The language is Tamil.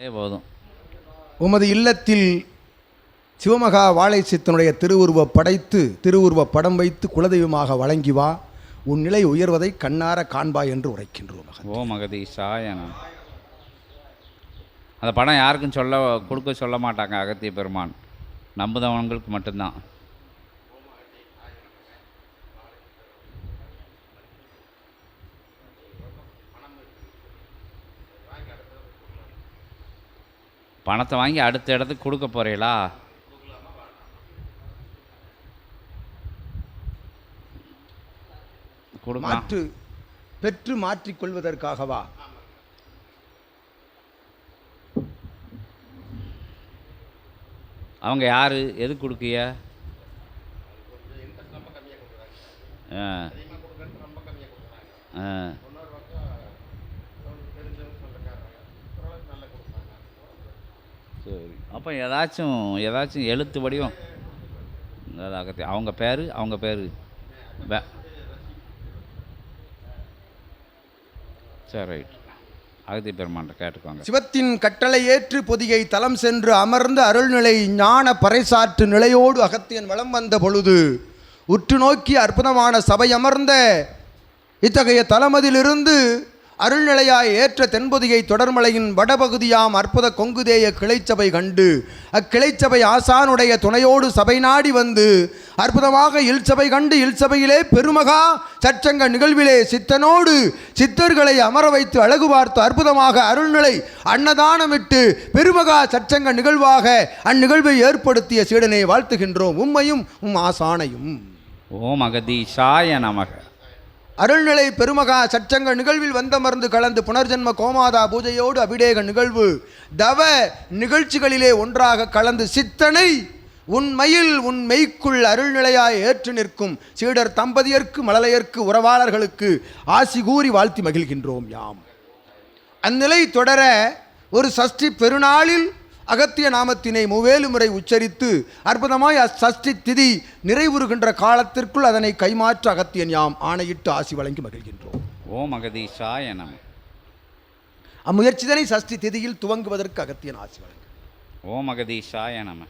போதும். உமது இல்லத்தில் சிவமகா வாழை சித்தனுடைய திருவுருவ படைத்து திருவுருவ படம் வைத்து குலதெய்வமாக வழங்கி வா. உன் நிலை உயர்வதை கண்ணார காண்பாய் என்று உரைக்கின்றோம் ஓ மகதீஷாய நம. அந்த படம் யாருக்கும் சொல்ல கொடுக்க சொல்ல மாட்டாங்க அகத்திய பெருமான். நம்புதவங்களுக்கு மட்டும்தான். பணத்தை வாங்கி அடுத்த இடத்துக்கு கொடுக்க போறீங்களா? கொடுக்கலாம் மாற்று பெற்று மாற்றிக் கொள்வதற்காகவா? அவங்க யார்? எது கொடுக்கிய ஆ. ஆ. அப்போ ஏதாச்சும் ஏதாச்சும் எழுத்து வடிவம். அவங்க பேர் அவங்க பேர். சரி ரைட். அகதி பெருமான்ட்ட கேட்டுக்கோங்க. சிவத்தின் கட்டளை ஏற்று பொதிகை தலம் சென்று அமர்ந்து அருள்நிலை ஞான பறைசாற்று நிலையோடு அகத்தியன் வளம் வந்த பொழுது உற்று நோக்கி அற்புதமான சபை அமர்ந்த இத்தகைய தலமதிலிருந்து அருள்நிலையாய் ஏற்ற தென்பொதியை தொடர்மலையின் வடபகுதியாம் அற்புத கொங்குதேய கிளைச்சபை கண்டு அக்கிளைச்சபை ஆசானுடைய துணையோடு சபை நாடி வந்து அற்புதமாக இல்சபை கண்டு இல்சபையிலே பெருமகா சச்சங்க நிகழ்விலே சித்தனோடு சித்தர்களை அமர வைத்து அழகு பார்த்து அற்புதமாக அருள்நிலை அன்னதானமிட்டு பெருமகா சச்சங்க நிகழ்வாக அந்நிகழ்வை ஏற்படுத்திய சீடனை வாழ்த்துகின்றோம். உம்மையும் உம் ஆசானையும். ஓம் அகதீஷாய நமக. அருள்நிலை பெருமகா சச்சங்க நிகழ்வில் வந்த மருந்து கலந்து புனர்ஜென்ம கோமாதா பூஜையோடு அபிடேக நிகழ்வு. தவ நிகழ்ச்சிகளிலே ஒன்றாக கலந்து சித்தனை உண்மையில் உன் மெய்க்குள் அருள்நிலையாய் ஏற்று நிற்கும் சீடர் தம்பதியர்க்கு மழலையர்க்கு உறவாளர்களுக்கு ஆசி கூறி வாழ்த்தி மகிழ்கின்றோம் யாம். அந்நிலை தொடர ஒரு சஷ்டி பெருநாளில் அகத்திய நாமத்தினை மூவேலு முறை உச்சரித்து அற்புதமாய் அச்சஷ்டி திதி நிறைவுறுகின்ற காலத்திற்குள் அதனை கைமாற்ற அகத்தியன் யாம் ஆணையிட்டு ஆசி வழங்கி மகிழ்கின்றோம். ஓம் அகதீஷாய நம. அம்முயற்சிதனை சஷ்டி திதியில் துவங்குவதற்கு அகத்தியன் ஆசி வழங்கும் ஓம் அகதீஷாய நம.